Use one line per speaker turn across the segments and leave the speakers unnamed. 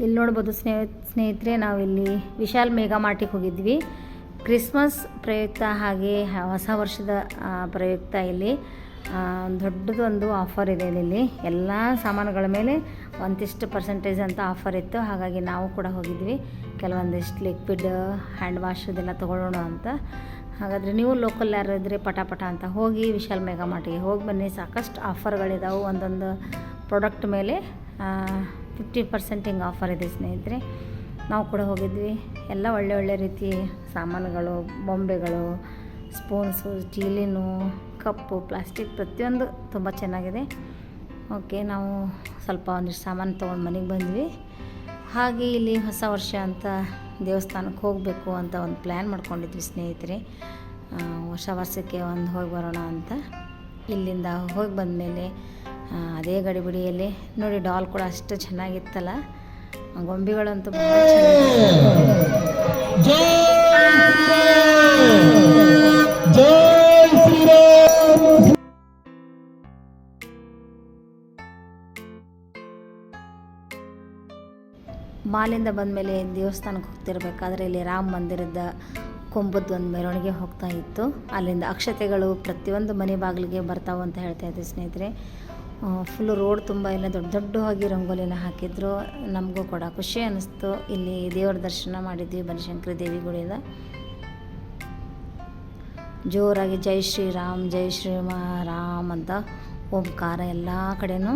ಇಲ್ಲಿ ನೋಡ್ಬೋದು ಸ್ನೇಹ ಸ್ನೇಹಿತರೆ, ನಾವಿಲ್ಲಿ ವಿಶಾಲ್ ಮೇಘಾ ಮಾರ್ಟಿಗೆ ಹೋಗಿದ್ವಿ. ಕ್ರಿಸ್ಮಸ್ ಪ್ರಯುಕ್ತ ಹಾಗೆ ಹೊಸ ವರ್ಷದ ಪ್ರಯುಕ್ತ ಇಲ್ಲಿ ದೊಡ್ಡದೊಂದು ಆಫರ್ ಇದೆ ಇಲ್ಲಿ. ಎಲ್ಲ ಸಾಮಾನುಗಳ ಮೇಲೆ ಒಂದಿಷ್ಟು ಪರ್ಸೆಂಟೇಜ್ ಅಂತ ಆಫರ್ ಇತ್ತು. ಹಾಗಾಗಿ ನಾವು ಕೂಡ ಹೋಗಿದ್ವಿ. ಕೆಲವೊಂದಿಷ್ಟು ಲಿಕ್ವಿಡ್ ಹ್ಯಾಂಡ್ ವಾಶ್ ಇದೆಲ್ಲ ತೊಗೊಳ್ಳೋಣ ಅಂತ. ಹಾಗಾದರೆ ನೀವು ಲೋಕಲ್ ಯಾರು ಇದ್ದರೆ ಪಟ ಪಟ ಅಂತ ಹೋಗಿ ವಿಶಾಲ್ ಮೇಘಾ ಮಾರ್ಟಿಗೆ ಹೋಗಿ ಬನ್ನಿ. ಸಾಕಷ್ಟು ಆಫರ್ಗಳಿದಾವೆ ಒಂದೊಂದು ಪ್ರಾಡಕ್ಟ್ ಮೇಲೆ. ಫಿಫ್ಟಿ ಪರ್ಸೆಂಟ್ ಹಿಂಗೆ ಆಫರ್ ಇದೆ ಸ್ನೇಹಿತರೆ. ನಾವು ಕೂಡ ಹೋಗಿದ್ವಿ. ಎಲ್ಲ ಒಳ್ಳೆ ಒಳ್ಳೆ ರೀತಿ ಸಾಮಾನುಗಳು, ಬೊಂಬೆಗಳು, ಸ್ಪೂನ್ಸು ಸ್ಟೀಲಿನು ಕಪ್ಪು, ಪ್ಲಾಸ್ಟಿಕ್ ಪ್ರತಿಯೊಂದು ತುಂಬ ಚೆನ್ನಾಗಿದೆ. ಓಕೆ, ನಾವು ಸ್ವಲ್ಪ ಒಂದಿಷ್ಟು ಸಾಮಾನು ತೊಗೊಂಡು ಮನೆಗೆ ಬಂದ್ವಿ. ಹಾಗೆ ಇಲ್ಲಿ ಹೊಸ ವರ್ಷ ಅಂತ ದೇವಸ್ಥಾನಕ್ಕೆ ಹೋಗಬೇಕು ಅಂತ ಒಂದು ಪ್ಲ್ಯಾನ್ ಮಾಡ್ಕೊಂಡಿದ್ವಿ ಸ್ನೇಹಿತರೆ. ಹೊಸ ವರ್ಷಕ್ಕೆ ಒಂದು ಹೋಗಿ ಬರೋಣ ಅಂತ. ಇಲ್ಲಿಂದ ಹೋಗಿ ಬಂದಮೇಲೆ ಅದೇ ಗಡಿಬಿಡಿಯಲ್ಲಿ. ನೋಡಿ ಡಾಲ್ ಕೂಡ ಅಷ್ಟು ಚೆನ್ನಾಗಿತ್ತಲ್ಲ. ಗೊಂಬೆಗಳಂತೂ ಭಾಳ ಬಂದ ಮಾಲಿಂದ ಬಂದಮೇಲೆ ದೇವಸ್ಥಾನಕ್ಕೆ ಹೋಗ್ತಿರ್ಬೇಕಾದ್ರೆ ಇಲ್ಲಿ ರಾಮ ಮಂದಿರದ ಕೊಂಬದ್ದು ಒಂದು ಮೆರವಣಿಗೆ ಹೋಗ್ತಾ ಇತ್ತು. ಅಲ್ಲಿಂದ ಅಕ್ಷತೆಗಳು ಪ್ರತಿಯೊಂದು ಮನೆ ಬಾಗಿಲಿಗೆ ಬರ್ತಾವೆ ಅಂತ ಹೇಳ್ತಾ ಇದ್ದೆ ಸ್ನೇಹಿತರೆ. ಫುಲ್ಲು ರೋಡ್ ತುಂಬ ಎಲ್ಲ ದೊಡ್ಡ ದೊಡ್ಡವಾಗಿ ರಂಗೋಲಿನ ಹಾಕಿದ್ರು. ನಮಗೂ ಕೂಡ ಖುಷಿ ಅನ್ನಿಸ್ತು ಇಲ್ಲಿ ದೇವರ ದರ್ಶನ ಮಾಡಿದ್ವಿ ಬನಶಂಕರಿ ದೇವಿ ಗುಡಿಯಿಂದ ಜೋರಾಗಿ ಜೈ ಶ್ರೀರಾಮ್, ಜೈ ಶ್ರೀ ರಾಮ್ ಅಂತ ಓಂಕಾರ ಎಲ್ಲ ಕಡೆನೂ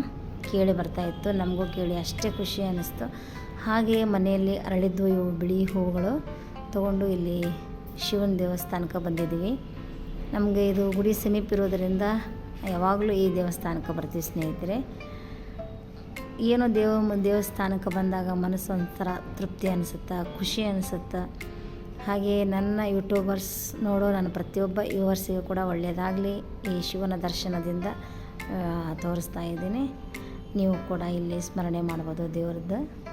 ಕೇಳಿ ಬರ್ತಾ ಇತ್ತು. ನಮಗೂ ಕೇಳಿ ಅಷ್ಟೇ ಖುಷಿ ಅನ್ನಿಸ್ತು ಹಾಗೆ ಮನೆಯಲ್ಲಿ ಅರಳಿದ್ದು ಇವು ಬಿಳಿ ಹೂಗಳು ತಗೊಂಡು ಇಲ್ಲಿ ಶಿವನ ದೇವಸ್ಥಾನಕ್ಕೆ ಬಂದಿದ್ದೀವಿ. ನಮಗೆ ಇದು ಗುಡಿ ಸಮೀಪ ಇರೋದರಿಂದ ಯಾವಾಗಲೂ ಈ ದೇವಸ್ಥಾನಕ್ಕೆ ಬರ್ತೀವಿ ಸ್ನೇಹಿತರೆ. ಏನೋ ದೇವ, ದೇವಸ್ಥಾನಕ್ಕೆ ಬಂದಾಗ ಮನಸ್ಸು ಒಂಥರ ತೃಪ್ತಿ ಅನಿಸುತ್ತೆ, ಖುಷಿ ಅನಿಸುತ್ತೆ. ಹಾಗೆ ನನ್ನ ಯೂಟ್ಯೂಬರ್ಸ್ ನೋಡೋ ನನ್ನ ಪ್ರತಿಯೊಬ್ಬ ಯುವರ್ಸಿಗೂ ಕೂಡ ಒಳ್ಳೆಯದಾಗಲಿ. ಈ ಶಿವನ ದರ್ಶನದಿಂದ ತೋರಿಸ್ತಾ ಇದ್ದೀನಿ. ನೀವು ಕೂಡ ಇಲ್ಲಿ ಸ್ಮರಣೆ ಮಾಡ್ಬೋದು ದೇವ್ರದ್ದು.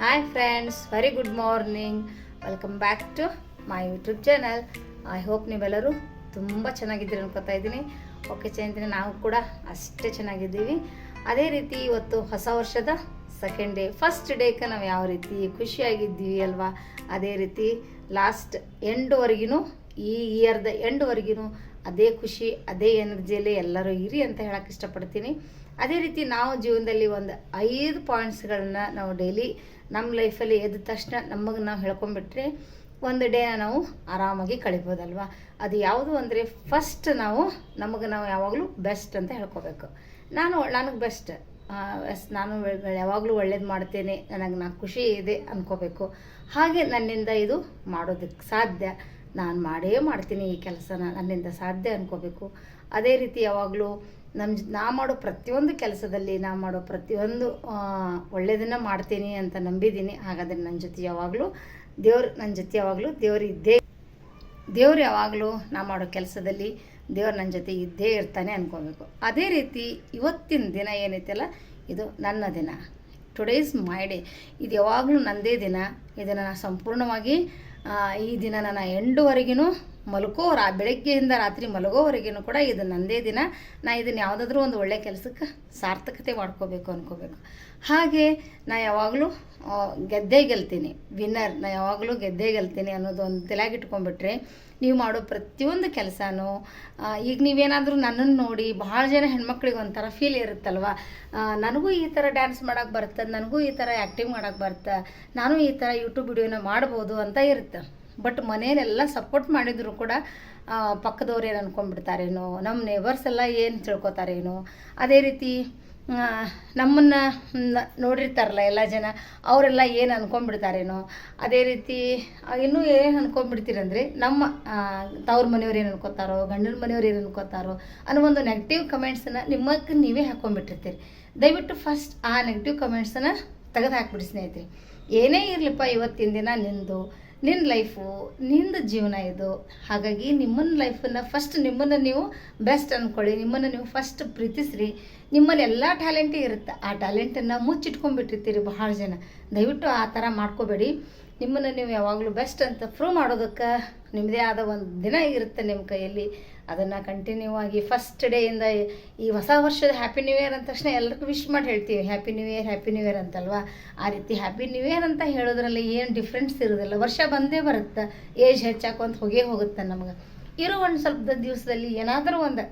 Hi friends very good morning welcome back to my YouTube channel I hope ನೀವೆಲ್ಲರೂ ತುಂಬ ಚೆನ್ನಾಗಿದ್ದೀರಿ ಅನ್ಕೋತಾ ಇದ್ದೀನಿ. ಓಕೆ ಚೇಂದ್ರೆ ನಾವು ಕೂಡ ಅಷ್ಟೇ ಚೆನ್ನಾಗಿದ್ದೀವಿ. ಅದೇ ರೀತಿ ಇವತ್ತು ಹೊಸ ವರ್ಷದ ಸೆಕೆಂಡ್ ಡೇ ಫಸ್ಟ್ ಡೇಕ್ಕೆ ನಾವು ಯಾವ ರೀತಿ ಖುಷಿಯಾಗಿದ್ದೀವಿ ಅಲ್ವಾ? ಅದೇ ರೀತಿ ಲಾಸ್ಟ್ ಎಂಡ್ವರೆಗೂ ಈ ಇಯರ್ದ ಎಂಡ್ವರೆಗೂ ಅದೇ ಖುಷಿ, ಅದೇ ಎನರ್ಜಿಯಲ್ಲಿ ಎಲ್ಲರೂ ಇರಿ ಅಂತ ಹೇಳಕ್ಕೆ ಇಷ್ಟಪಡ್ತೀನಿ. ಅದೇ ರೀತಿ ನಾವು ಜೀವನದಲ್ಲಿ ಒಂದು ಐದು ಪಾಯಿಂಟ್ಸ್ಗಳನ್ನ ನಾವು ಡೈಲಿ ನಮ್ಮ ಲೈಫಲ್ಲಿ ಎದ್ದ ತಕ್ಷಣ ನಮಗೆ ನಾವು ಹೇಳ್ಕೊಂಡ್ಬಿಟ್ರೆ ಒಂದು ಡೇನ ನಾವು ಆರಾಮಾಗಿ ಕಳಿಬೋದಲ್ವ? ಅದು ಯಾವುದು ಅಂದರೆ ಫಸ್ಟ್ ನಾವು ನಮಗೆ ನಾವು ಯಾವಾಗಲೂ ಬೆಸ್ಟ್ ಅಂತ ಹೇಳ್ಕೋಬೇಕು. ನಾನು ನನಗೆ ಬೆಸ್ಟ್ ನಾನು ಯಾವಾಗಲೂ ಒಳ್ಳೇದು ಮಾಡ್ತೇನೆ. ನನಗೆ ನಾ ಖುಷಿ ಇದೆ ಅಂದ್ಕೋಬೇಕು ಹಾಗೆ ನನ್ನಿಂದ ಇದು ಮಾಡೋದಕ್ಕೆ ಸಾಧ್ಯ. ನಾನು ಮಾಡೇ ಮಾಡ್ತೀನಿ ಈ ಕೆಲಸನ. ನನ್ನಿಂದ ಸಾಧ್ಯ ಅಂದ್ಕೋಬೇಕು ಅದೇ ರೀತಿ ಯಾವಾಗಲೂ ನಮ್ಮ ನಾ ಮಾಡೋ ಪ್ರತಿಯೊಂದು ಕೆಲಸದಲ್ಲಿ ನಾ ಮಾಡೋ ಪ್ರತಿಯೊಂದು ಒಳ್ಳೆಯದನ್ನು ಮಾಡ್ತೀನಿ ಅಂತ ನಂಬಿದ್ದೀನಿ. ಹಾಗಾದರೆ ನನ್ನ ಜೊತೆ ಯಾವಾಗಲೂ ದೇವ್ರು ನನ್ನ ಜೊತೆ ಯಾವಾಗಲೂ ದೇವ್ರು ಇದ್ದೇ, ದೇವ್ರು ಯಾವಾಗಲೂ ನಾ ಮಾಡೋ ಕೆಲಸದಲ್ಲಿ ದೇವ್ರು ನನ್ನ ಜೊತೆ ಇದ್ದೇ ಇರ್ತಾನೆ ಅನ್ಕೋಬೇಕು. ಅದೇ ರೀತಿ ಇವತ್ತಿನ ದಿನ ಏನೈತಲ್ಲ, ಇದು ನನ್ನ ದಿನ. ಟುಡೇಸ್ ಮೈ ಡೇ ಇದು ಯಾವಾಗಲೂ ನನ್ನದೇ ದಿನ. ಇದನ್ನು ನಾನು ಸಂಪೂರ್ಣವಾಗಿ ಈ ದಿನ ನಾನು ಎಂಡುವರೆಗೂ ಮಲ್ಕೋ ಬೆಳಗ್ಗೆಯಿಂದ ರಾತ್ರಿ ಮಲಗೋವರೆಗೂ ಕೂಡ ಇದು ನನ್ನದೇ ದಿನ. ನಾ ಇದನ್ನು ಯಾವುದಾದ್ರೂ ಒಂದು ಒಳ್ಳೆಯ ಕೆಲಸಕ್ಕೆ ಸಾರ್ಥಕತೆ ಮಾಡ್ಕೋಬೇಕು ಅನ್ಕೋಬೇಕು. ಹಾಗೆ ನಾ ಯಾವಾಗಲೂ ಗೆದ್ದೇ ಗೆಲ್ತೀನಿ. ವಿನ್ನರ್, ನಾ ಯಾವಾಗಲೂ ಗೆದ್ದೇ ಗೆಲ್ತೀನಿ ಅನ್ನೋದು ಒಂದು ತಲೆಯಾಗಿಟ್ಕೊಂಡ್ಬಿಟ್ರೆ ನೀವು ಮಾಡೋ ಪ್ರತಿಯೊಂದು ಕೆಲಸನೂ ಈಗ ನೀವೇನಾದರೂ ನನ್ನನ್ನು ನೋಡಿ ಭಾಳ ಜನ ಹೆಣ್ಮಕ್ಳಿಗೆ ಒಂಥರ ಫೀಲ್ ಇರುತ್ತಲ್ವ? ನನಗೂ ಈ ಥರ ಡ್ಯಾನ್ಸ್ ಮಾಡೋಕ್ಕೆ ಬರುತ್ತೆ, ನನಗೂ ಈ ಥರ ಆ್ಯಕ್ಟಿಂಗ್ ಮಾಡೋಕ್ಕೆ ಬರುತ್ತೆ, ನಾನು ಈ ಥರ ಯೂಟ್ಯೂಬ್ ವಿಡಿಯೋನ ಮಾಡ್ಬೋದು ಅಂತ ಇರುತ್ತೆ. ಬಟ್ ಮನೆಯಲ್ಲೆಲ್ಲ ಸಪೋರ್ಟ್ ಮಾಡಿದ್ರು ಕೂಡ ಪಕ್ಕದವ್ರು ಏನು ಅಂದ್ಕೊಂಡ್ಬಿಡ್ತಾರೇನೋ ನಮ್ಮ ನೇಬರ್ಸ್ ಎಲ್ಲ ಏನು ತಿಳ್ಕೊತಾರೇನೋ, ಅದೇ ರೀತಿ ನಮ್ಮನ್ನು ನೋಡಿರ್ತಾರಲ್ಲ ಎಲ್ಲ ಜನ, ಅವರೆಲ್ಲ ಏನು ಅನ್ಕೊಂಡ್ಬಿಡ್ತಾರೇನೋ, ಅದೇ ರೀತಿ ಇನ್ನೂ ಏನು ಅನ್ಕೊಂಡ್ಬಿಡ್ತೀರಂದ್ರೆ, ನಮ್ಮ ತವ್ರ ಮನೆಯವ್ರು ಏನು ಅನ್ಕೋತಾರೋ, ಗಂಡನ ಮನೆಯವ್ರು ಏನು ಅನ್ಕೋತಾರೋ ಅನ್ನೋ ಒಂದು ನೆಗೆಟಿವ್ ಕಮೆಂಟ್ಸನ್ನು ನಿಮ್ಮಕ್ಕೆ ನೀವೇ ಹಾಕ್ಕೊಂಡ್ಬಿಟ್ಟಿರ್ತೀರಿ ದಯವಿಟ್ಟು ಫಸ್ಟ್ ಆ ನೆಗೆಟಿವ್ ಕಮೆಂಟ್ಸನ್ನು ತೆಗೆದು ಹಾಕ್ಬಿಡಿ ಸ್ನೇಹಿತರೆ. ಏನೇ ಇರಲಿಪ್ಪ ಇವತ್ತಿನ ದಿನ ನಿಂದು ನಿನ್ನ ಲೈಫು ನಿಂದ ಜೀವನ ಇದು. ಹಾಗಾಗಿ ನಿಮ್ಮನ್ನ ಲೈಫನ್ನು ಫಸ್ಟ್ ನಿಮ್ಮನ್ನು ನೀವು ಬೆಸ್ಟ್ ಅಂದ್ಕೊಳ್ಳಿ ನಿಮ್ಮನ್ನು ನೀವು ಫಸ್ಟ್ ಪ್ರೀತಿಸ್ರಿ. ನಿಮ್ಮಲ್ಲಿ ಎಲ್ಲ ಟ್ಯಾಲೆಂಟೇ ಇರುತ್ತೆ. ಆ ಟ್ಯಾಲೆಂಟನ್ನು ಮುಚ್ಚಿಟ್ಕೊಂಡ್ಬಿಟ್ಟಿರ್ತೀರಿ ಬಹಳ ಜನ. ದಯವಿಟ್ಟು ಆ ಥರ ಮಾಡ್ಕೋಬೇಡಿ. ನಿಮ್ಮನ್ನು ನೀವು ಯಾವಾಗಲೂ ಬೆಸ್ಟ್ ಅಂತ ಪ್ರೂವ್ ಮಾಡೋದಕ್ಕೆ ನಿಮ್ಮದೇ ಆದ ಒಂದು ದಿನ ಇರುತ್ತೆ ನಿಮ್ಮ ಕೈಯಲ್ಲಿ. ಅದನ್ನು ಕಂಟಿನ್ಯೂ ಆಗಿ ಫಸ್ಟ್ ಡೇಯಿಂದ ಈ ಹೊಸ ವರ್ಷದ ಹ್ಯಾಪಿ ನ್ಯೂ ಇಯರ್ ಅಂದ ತಕ್ಷಣ ಎಲ್ಲರಿಗೂ ವಿಶ್ ಮಾಡಿ ಹೇಳ್ತೀವಿ. Happy new year happy new year ಅಂತಲ್ವಾ? ಆ ರೀತಿ ಹ್ಯಾಪಿ ನ್ಯೂ ಇಯರ್ ಅಂತ ಹೇಳೋದ್ರಲ್ಲಿ ಏನು ಡಿಫ್ರೆನ್ಸ್ ಇರೋದಿಲ್ಲ. ವರ್ಷ ಬಂದೇ ಬರುತ್ತೆ? ಏಜ್ ಹೆಚ್ಚಾಕೊಂತ ಹೋಗೇ ಹೋಗುತ್ತೆ ನಮ್ಗೆ? ಇರೋ ಒಂದು ಸ್ವಲ್ಪ ದಿವಸದಲ್ಲಿ ಏನಾದರೂ ಒಂದು.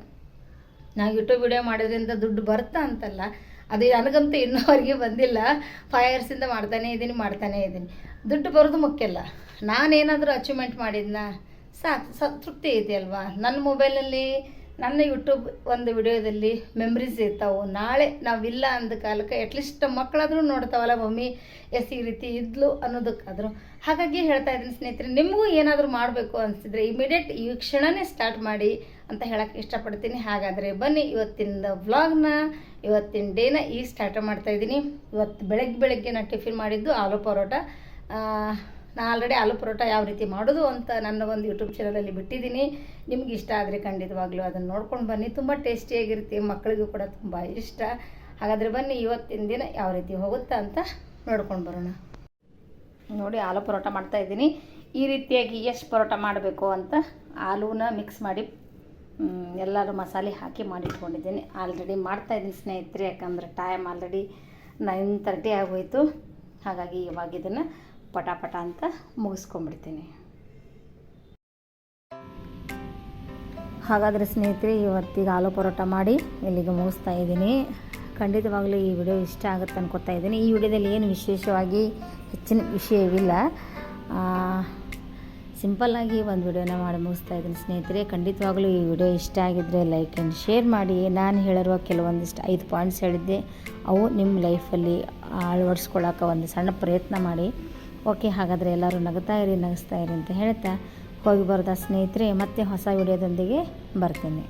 ನಾವು ಯೂಟ್ಯೂಬ್ ವಿಡಿಯೋ ಮಾಡೋದ್ರಿಂದ ದುಡ್ಡು ಬರುತ್ತಾ ಅಂತಲ್ಲ, ಅದು ನನಗಂತೂ ಇನ್ನೂವರೆಗೆ ಬಂದಿಲ್ಲ. ಫೈವ್ ಇಯರ್ಸಿಂದ ಮಾಡ್ತಾನೇ ಇದ್ದೀನಿ ಮಾಡ್ತಾನೇ ಇದ್ದೀನಿ ದುಡ್ಡು ಬರೋದು ಮುಖ್ಯ ಅಲ್ಲ. ನಾನೇನಾದರೂ ಅಚೀವ್ಮೆಂಟ್ ಮಾಡಿದ್ನ? ಸಾಕು ಸ ತೃಪ್ತಿ ಅಲ್ವಾ? ನನ್ನ ಮೊಬೈಲಲ್ಲಿ ನನ್ನ ಯೂಟ್ಯೂಬ್ ಒಂದು ವಿಡಿಯೋದಲ್ಲಿ ಮೆಮ್ರೀಸ್ ಇರ್ತಾವೆ. ನಾಳೆ ನಾವಿಲ್ಲ ಅಂದ ಕಾಲಕ್ಕೆ ಅಟ್ಲೀಸ್ಟ್ ಮಕ್ಕಳಾದರೂ ನೋಡ್ತಾವಲ್ಲ ಮಮ್ಮಿ, ಎಸ್ ಈ ರೀತಿ ಇದ್ಲು ಅನ್ನೋದಕ್ಕಾದರೂ. ಹಾಗಾಗಿ ಹೇಳ್ತಾ ಇದ್ದೀನಿ ಸ್ನೇಹಿತರೆ, ನಿಮಗೂ ಏನಾದರೂ ಮಾಡಬೇಕು ಅನಿಸಿದ್ರೆ ಇಮಿಡಿಯೇಟ್ ಈ ಕ್ಷಣನೇ ಸ್ಟಾರ್ಟ್ ಮಾಡಿ ಅಂತ ಹೇಳಕ್ಕೆ ಇಷ್ಟಪಡ್ತೀನಿ. ಹಾಗಾದರೆ ಬನ್ನಿ ಇವತ್ತಿನ ವ್ಲಾಗ್ನ ಇವತ್ತಿನ ಡೇನ ಈಗ ಸ್ಟಾರ್ಟ್ ಮಾಡ್ತಾ ಇದ್ದೀನಿ. ಇವತ್ತು ಬೆಳಗ್ಗೆ ಬೆಳಗ್ಗೆ ನಾನು ಟಿಫಿನ್ ಮಾಡಿದ್ದು ಆಲೂ ಪರೋಟ. ಆ, ನಾ ಆಲ್ರೆಡಿ ಆಲೂ ಪರೋಟ ಯಾವ ರೀತಿ ಮಾಡೋದು ಅಂತ ನನ್ನ ಒಂದು ಯೂಟ್ಯೂಬ್ ಚಾನಲಲ್ಲಿ ಬಿಟ್ಟಿದ್ದೀನಿ. ನಿಮ್ಗೆ ಇಷ್ಟ ಆದರೆ ಖಂಡಿತವಾಗ್ಲೂ ಅದನ್ನು ನೋಡ್ಕೊಂಡು ಬನ್ನಿ. ತುಂಬ ಟೇಸ್ಟಿಯಾಗಿರುತ್ತೆ ಮಕ್ಕಳಿಗೂ ಕೂಡ ತುಂಬ ಇಷ್ಟ. ಹಾಗಾದರೆ ಬನ್ನಿ ಇವತ್ತಿನ ದಿನ ಯಾವ ರೀತಿ ಹೋಗುತ್ತಾ ಅಂತ ನೋಡ್ಕೊಂಡು ಬರೋಣ. ನೋಡಿ ಆಲೂ ಪರೋಟ ಮಾಡ್ತಾ ಇದ್ದೀನಿ. ಈ ರೀತಿಯಾಗಿ ಎಷ್ಟು ಪರೋಟ ಮಾಡಬೇಕು ಅಂತ ಆಲೂನ ಮಿಕ್ಸ್ ಮಾಡಿ ಎಲ್ಲರೂ ಮಸಾಲೆ ಹಾಕಿ ಮಾಡಿಟ್ಕೊಂಡಿದ್ದೀನಿ. ಆಲ್ರೆಡಿ ಮಾಡ್ತಾಯಿದ್ದೀನಿ ಸ್ನೇಹಿತರೆ ಯಾಕಂದರೆ ಟೈಮ್ ಆಲ್ರೆಡಿ ನೈನ್ ತರ್ಟಿ ಆಗೋಯಿತು. ಹಾಗಾಗಿ ಇವಾಗ ಇದನ್ನು ಪಟ ಪಟ ಅಂತ ಮುಗಿಸ್ಕೊಂಡ್ಬಿಡ್ತೀನಿ. ಹಾಗಾದರೆ ಸ್ನೇಹಿತರೆ, ಇವತ್ತಿಗೆ ಆಲೂ ಪರೋಟ ಮಾಡಿ ಇಲ್ಲಿಗೆ ಮುಗಿಸ್ತಾ ಇದ್ದೀನಿ. ಖಂಡಿತವಾಗಲೂ ಈ ವಿಡಿಯೋ ಇಷ್ಟ ಆಗುತ್ತೆ ಅನ್ಕೋತಾ ಇದ್ದೀನಿ. ಈ ವಿಡಿಯೋದಲ್ಲಿ ಏನು ವಿಶೇಷವಾಗಿ ಹೆಚ್ಚಿನ ವಿಷಯವಿಲ್ಲ. ಸಿಂಪಲ್ಲಾಗಿ ಒಂದು ವಿಡಿಯೋನ ಮಾಡಿ ಮುಗಿಸ್ತಾ ಇದ್ದೀನಿ ಸ್ನೇಹಿತರೆ. ಖಂಡಿತವಾಗ್ಲೂ ಈ ವಿಡಿಯೋ ಇಷ್ಟ ಆಗಿದ್ದರೆ ಲೈಕ್ ಆ್ಯಂಡ್ ಶೇರ್ ಮಾಡಿ. ನಾನು ಹೇಳಿರುವ ಕೆಲವೊಂದಿಷ್ಟು ಐದು ಪಾಯಿಂಟ್ಸ್ ಹೇಳಿದ್ದೆ. ಅವು ನಿಮ್ಮ ಲೈಫಲ್ಲಿ ಅಳವಡಿಸ್ಕೊಳ್ಳೋಕೆ ಒಂದು ಸಣ್ಣ ಪ್ರಯತ್ನ ಮಾಡಿ. ಓಕೆ, ಹಾಗಾದರೆ ಎಲ್ಲರೂ ನಗ್ತಾ ಇರಿ, ನಗಿಸ್ತಾ ಇರಿ ಅಂತ ಹೇಳ್ತಾ ಹೋಗಿ ಬರೋದ ಸ್ನೇಹಿತರೆ, ಮತ್ತೆ ಹೊಸ ವಿಡಿಯೋದೊಂದಿಗೆ ಬರ್ತೀನಿ.